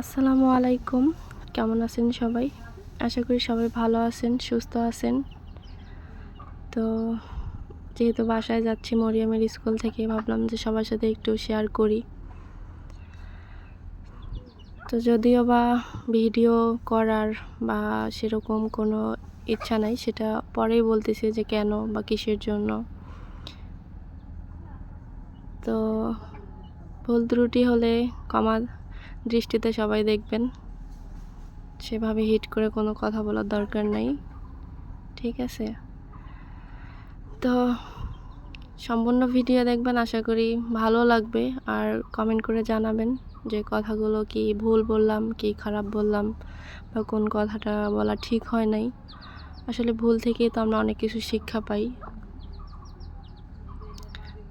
আসসালামু আলাইকুম। কেমন আছেন সবাই? আশা করি সবাই ভালো আছেন, সুস্থ আছেন। তো যেহেতু বাসায় যাচ্ছি, মরিয়ামের স্কুল থেকে ভাবলাম যে সবার সাথে একটু শেয়ার করি। তো যদিও বা ভিডিও করার বা সেরকম কোনো ইচ্ছা নাই, সেটা পরেই বলতেছি যে কেন বা কিসের জন্য। তো ভুল ত্রুটি হলে ক্ষমা দৃষ্টিতে সবাই দেখবেন। সেভাবে হিট করে কোনো কথা বলার দরকার নেই। ঠিক আছে? তো সম্পূর্ণ ভিডিও দেখবেন আশা করি ভালো লাগবে। আর কমেন্ট করে জানাবেন যে কথাগুলো কি ভুল বললাম, কি খারাপ বললাম বা কোন কথাটা বলা ঠিক হয় নাই। আসলে ভুল থেকেই তো আমরা অনেক কিছু শিক্ষা পাই।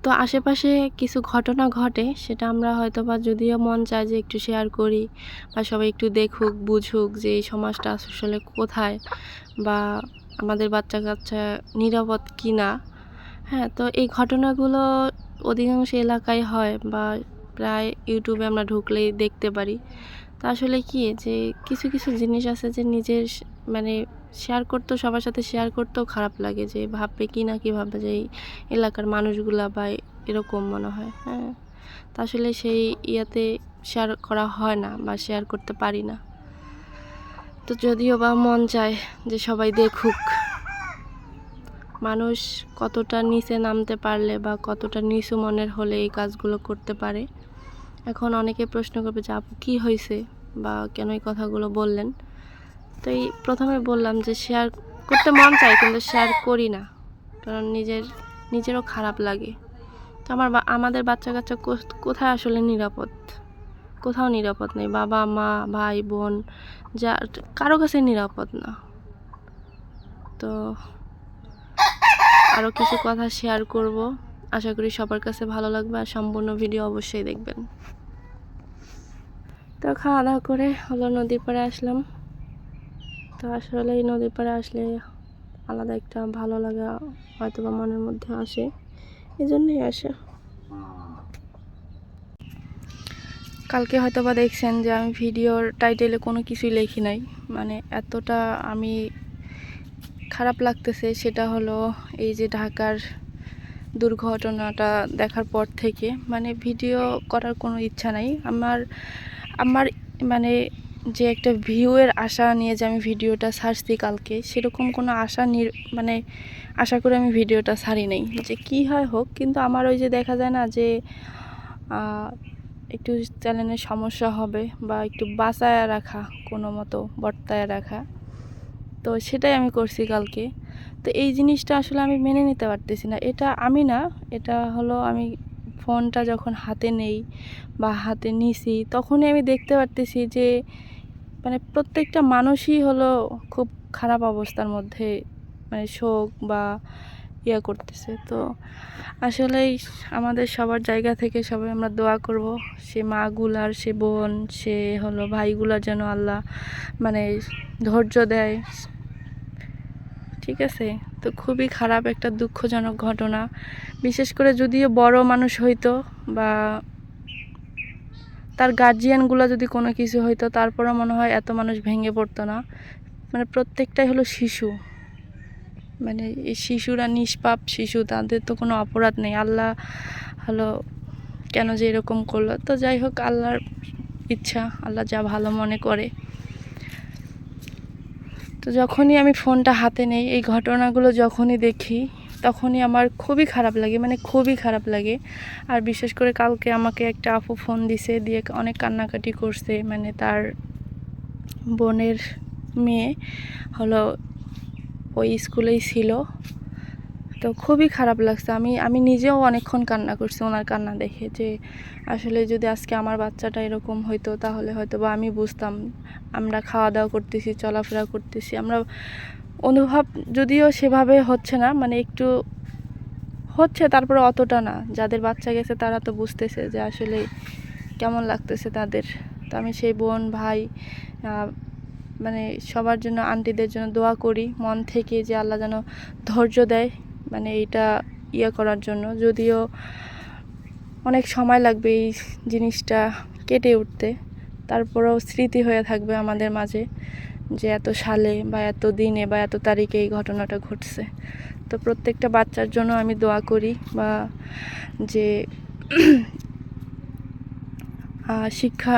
তো আশেপাশে কিছু ঘটনা ঘটে, সেটা আমরা হয়তো বা যদিও মন চায় যে একটু শেয়ার করি বা সবাই একটু দেখুক, বুঝুক যে এই সমাজটা আসলে কোথায় বা আমাদের বাচ্চা কাচ্চা নিরাপদ কি না হ্যাঁ তো এই ঘটনাগুলো অধিকাংশ এলাকায় হয় বা প্রায় ইউটিউবে আমরা ঢুকলেই দেখতে পারি। তো আসলে কি যে কিছু কিছু জিনিস আছে যে নিজের মানে শেয়ার করতেও সবার সাথে শেয়ার করতেও খারাপ লাগে যে ভাববে কি না কি ভাববে, যে এই এলাকার মানুষগুলা বা এরকম মনে হয় হ্যাঁ। তা আসলে সেই ইয়াতে শেয়ার করা হয় না বা শেয়ার করতে পারি না। তো যদিও বা মন চায় যে সবাই দেখুক, মানুষ কতটা নিচে নামতে পারলে বা কতটা নিচু মনের হলে এই কাজগুলো করতে পারে। এখন অনেকে প্রশ্ন করবে যে আপু কী হয়েছে বা কেন এই কথাগুলো বললেন? তো এই প্রথমে বললাম যে শেয়ার করতে মন চায়, কিন্তু শেয়ার করি না। কারণ নিজের, নিজেরও খারাপ লাগে। তো আমার আমাদের বাচ্চা কাচ্চা কোথায় আসলে নিরাপদ? কোথাও নিরাপদ নেই। বাবা, মা, ভাই, বোন, যা, কারও কাছে নিরাপদ না। তো আরও কিছু কথা শেয়ার করব। আশা করি সবার কাছে ভালো লাগবে আর সম্পূর্ণ ভিডিও অবশ্যই দেখবেন। তো খাওয়া দাওয়া করে হলো নদীর পাড়ে আসলাম। তো আসলে এই নদীর পাড়ে আসলে আলাদা একটা ভালো লাগা হয়তো বা মনের মধ্যে আসে। এই জন্যই আসা। কালকে হয়তো বা দেখছেন যে আমি ভিডিওর টাইটেলে কোনো কিছুই লেখি নাই। মানে এতটা আমি খারাপ লাগতেছে সেটা হলো এই যে ঢাকার দুর্ঘটনাটা দেখার পর থেকে। মানে ভিডিও করার কোনো ইচ্ছা নাই। আমার আমার মানে যে একটা ভিউয়ের আশা নিয়ে যে আমি ভিডিওটা ছাড়ছি কালকে, সেরকম কোনো আশা নির মানে আশা করে আমি ভিডিওটা ছাড়ি নাই। যে কি হয় হোক, কিন্তু আমার ওই যে দেখা যায় না যে একটু চ্যানেলের সমস্যা হবে বা একটু বাঁচায় রাখা, কোনো মতো বর্তায় রাখা। তো সেটাই আমি করছি কালকে। তো এই জিনিসটা আসলে আমি মেনে নিতে পারতেছি না। এটা আমি না, এটা হলো আমি ফোনটা যখন হাতে নেই বা হাতে নিছি, তখনই আমি দেখতে পারতেছি যে মানে প্রত্যেকটা মানুষই হলো খুব খারাপ অবস্থার মধ্যে মানে শোক বা ইয়া করতেছে। তো আসলেই আমাদের সবার জায়গা থেকে সবাই আমরা দোয়া করব। সে মাগুলার সে বোন, সে হলো ভাইগুলার যেন আল্লাহ মানে ধৈর্য দেয়। ঠিক আছে? তো খুবই খারাপ একটা দুঃখজনক ঘটনা। বিশেষ করে যদিও বড় মানুষ হইতো বা তার গার্জিয়ানগুলো যদি কোনো কিছু হইতো তারপরে মনে হয় এত মানুষ ভেঙে পড়তো না। মানে প্রত্যেকটাই হলো শিশু। মানে এই শিশুরা নিষ্পাপ শিশু, তাদের তো কোনো অপরাধ নেই। আল্লাহ হলো কেন যে এরকম করল? তো যাই হোক, আল্লাহর ইচ্ছা, আল্লাহ যা ভালো মনে করে। তো যখনই আমি ফোনটা হাতে নেই, এই ঘটনাগুলো যখনই দেখি তখনই আমার খুবই খারাপ লাগে মানে খুবই খারাপ লাগে। আর বিশেষ করে কালকে আমাকে একটা আপু ফোন দিছে, দিয়ে অনেক কান্নাকাটি করছে মানে তার বোনের মেয়ে হলো ওই স্কুলেই ছিল। তো খুবই খারাপ লাগছে। আমি আমি নিজেও অনেকক্ষণ কান্না করছি ওনার কান্না দেখে যে, আসলে যদি আজকে আমার বাচ্চাটা এরকম হইতো, তাহলে হয়তো বা আমি বুঝতাম। আমরা খাওয়া দাওয়া করতেছি, চলাফেরা করতেছি, আমরা অনুভব যদিও সেভাবে হচ্ছে না মানে একটু হচ্ছে তারপরে অতটা না। যাদের বাচ্চা গেছে তারা তো বুঝতেছে যে আসলে কেমন লাগতেছে তাদের। তো আমি সেই বোন, ভাই মানে সবার জন্য, আন্টিদের জন্য দোয়া করি মন থেকে যে আল্লাহ যেন ধৈর্য দেয় মানে এইটা ইয়ে করার জন্য। যদিও অনেক সময় লাগবে এই জিনিসটা কেটে উঠতে, তারপরেও স্মৃতি হয়ে থাকবে আমাদের মাঝে। যে এত সালে বা এত দিনে বা এত তারিখে এই ঘটনাটা ঘটছে। তো প্রত্যেকটা বাচ্চার জন্য আমি দোয়া করি বা যে শিক্ষা,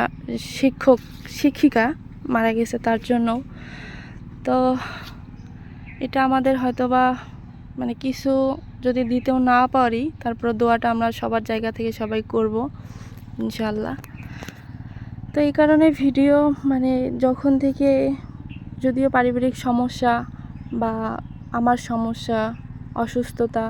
শিক্ষক, শিক্ষিকা মারা গেছে তার জন্য। তো এটা আমাদের হয়তো বা মানে কিছু যদি দিতেও না পারি তারপর দোয়াটা আমরা সবার জায়গা থেকে সবাই করব ইনশাল্লাহ তো এই কারণে ভিডিও মানে যখন থেকে যদিও পারিবারিক সমস্যা বা আমার সমস্যা, অসুস্থতা,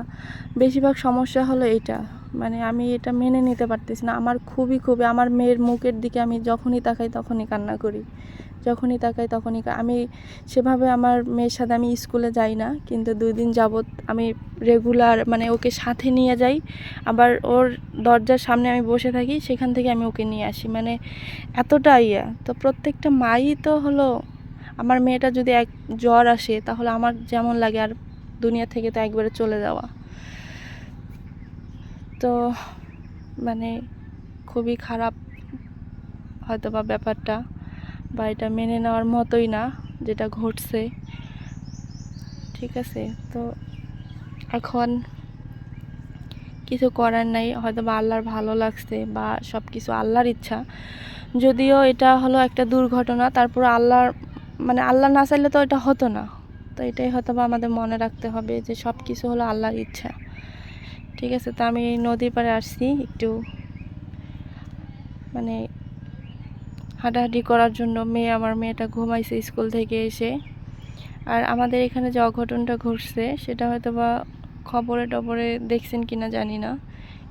বেশিরভাগ সমস্যা হলো এটা। মানে আমি এটা মেনে নিতে পারতেছি না। আমার খুবই খুবই, আমার মেয়ের মুখের দিকে আমি যখনই তাকাই তখনই কান্না করি। যখনই তাকাই তখনই আমি সেভাবে আমার মেয়ের সাথে আমি স্কুলে যাই না, কিন্তু দুই দিন যাবৎ আমি রেগুলার মানে ওকে সাথে নিয়ে যাই। আবার ওর দরজার সামনে আমি বসে থাকি, সেখান থেকে আমি ওকে নিয়ে আসি। মানে এতটা ইয়া। তো প্রত্যেকটা মাই তো হলো আমার মেয়েটা যদি এক জ্বর আসে, তাহলে আমার যেমন লাগে, আর দুনিয়া থেকে তো একবারে চলে যাওয়া। তো মানে খুবই খারাপ হয়তো বা ব্যাপারটা, বা এটা মেনে নেওয়ার মতোই না, যেটা ঘটছে। ঠিক আছে, তো এখন কিছু করার নাই হয়তো বা আল্লাহর ভালো লাগছে, বা সব কিছু আল্লাহর ইচ্ছা। যদিও এটা হলো একটা দুর্ঘটনা, তারপর আল্লাহর মানে আল্লাহ না চাইলে তো এটা হতো না। তো এটাই হয়তো বা আমাদের মনে রাখতে হবে যে সব কিছু হলো আল্লাহর ইচ্ছা। ঠিক আছে, তো আমি নদীর পাড়ে আসছি একটু। মানে হাঁটাহাঁটি করার জন্য মেয়ে, আমার মেয়েটা ঘুমাইছে স্কুল থেকে এসে। আর আমাদের এখানে যে অঘটনটা ঘটছে, সেটা হয়তো বা খবরে টবরে দেখছেন কিনা জানি না।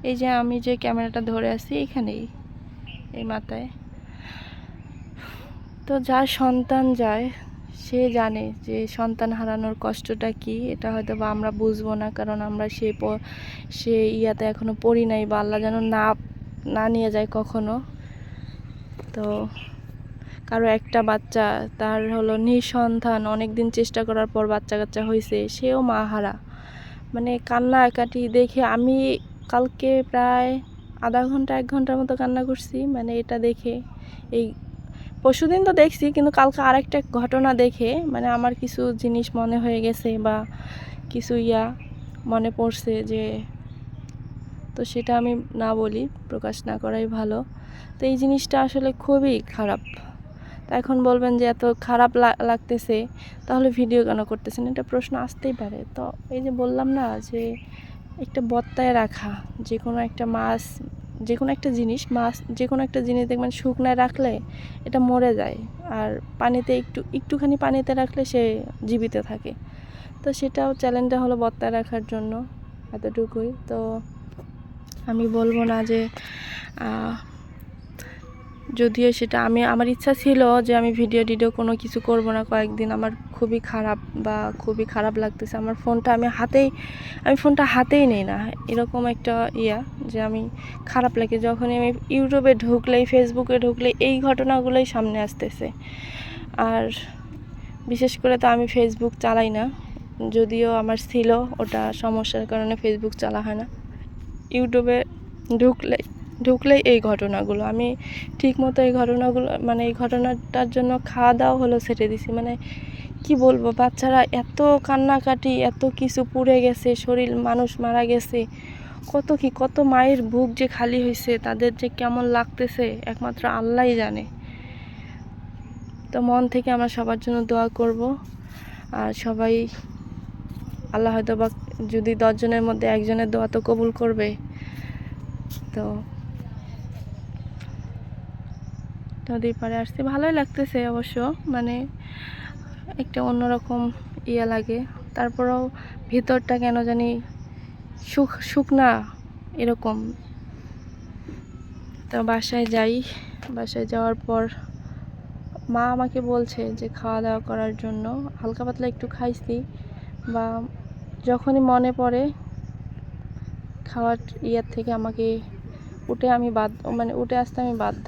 এই যে আমি যে ক্যামেরাটা ধরে আছি এখানেই, এই মাথায়। তো যার সন্তান যায়, সে জানে যে সন্তান হারানোর কষ্টটা কি। এটা হয়তো বা আমরা বুঝব না, কারণ আমরা সে সে ইয়াতে এখনও পড়ি নাই বা আল্লাহ যেন না না নিয়ে যায় কখনো। তো কারও একটা বাচ্চা, তার হলো নিঃসন্তান অনেক দিন চেষ্টা করার পর বাচ্চা কাচ্চা হয়েছে সেও মা হারা। মানে কান্না কাটি দেখে আমি কালকে প্রায় আধা ঘণ্টা, এক ঘণ্টার মতো কান্না করছি মানে এটা দেখে এই পরশুদিন তো দেখছি, কিন্তু কালকে আরেকটা ঘটনা দেখে মানে আমার কিছু জিনিস মনে হয়ে গেছে বা কিছু ইয়া মনে পড়ছে যে, তো সেটা আমি না বলি, প্রকাশ না করাই ভালো। তো এই জিনিসটা আসলে খুবই খারাপ। তা এখন বলবেন যে এত খারাপ লাগতেছে, তাহলে ভিডিও কেন করতেছেন? এটা প্রশ্ন আসতেই পারে। তো এই যে বললাম না যে, একটা বত্তায় রাখা যে কোনো একটা মাছ যে কোনো একটা জিনিস মাছ যে কোনো একটা জিনিস দেখবেন শুকনায় রাখলে এটা মরে যায়। আর পানিতে একটু, একটুখানি পানিতে রাখলে সে জীবিত থাকে। তো সেটাও চ্যালেঞ্জটা হলো বত্তায় রাখার জন্য এতটুকুই। তো আমি বলব না যে যদিও সেটা আমি, আমার ইচ্ছা ছিল যে আমি ভিডিও টিডিও কোনো কিছু করব না। কয়েকদিন আমার খুবই খারাপ বা খুবই খারাপ লাগতেছে। আমার ফোনটা আমি হাতেই, আমি ফোনটা হাতেই নেই না। এরকম একটা ইয়া যে আমি খারাপ লাগে। যখনই আমি ইউটিউবে ঢুকলেই ফেসবুকে ঢুকলে এই ঘটনাগুলোই সামনে আসতেছে। আর বিশেষ করে তো আমি ফেসবুক চালাই না। যদিও আমার ছিল ওটা সমস্যার কারণে ফেসবুক চালা হয় না। ইউটিউবে ঢুকলে ঢুকলেই এই ঘটনাগুলো। আমি ঠিকমতো এই ঘটনাগুলো মানে এই ঘটনাটার জন্য খাওয়া দাওয়া হলো, ছেড়ে দিছি। মানে কি বলব, বাচ্চারা এত কান্নাকাটি, এত কিছু পুড়ে গেছে, শরীর মানুষ মারা গেছে। কত কি, কত মায়ের বুক যে খালি হয়েছে তাদের যে কেমন লাগতেছে, একমাত্র আল্লাহই জানে। তো মন থেকে আমরা সবার জন্য দোয়া করব। আর সবাই, আল্লাহ হয়তো বা যদি দশজনের মধ্যে একজনের দোয়া তো কবুল করবে। তো নদীর পাড়ে আসছি। ভালোই লাগতেছে অবশ্য মানে একটা অন্যরকম ইয়া লাগে। তারপরেও ভিতরটা কেন জানি সুখ শুকনা এরকম। তো বাসায় যাই, বাসায় যাওয়ার পর মা আমাকে বলছে যে খাওয়া দাওয়া করার জন্য। হালকা পাতলা একটু খাইছি, বা যখনই মনে পড়ে খাওয়ার ইয়ার থেকে আমাকে উঠে আমি বাধ্য মানে উঠে আসতে আমি বাধ্য।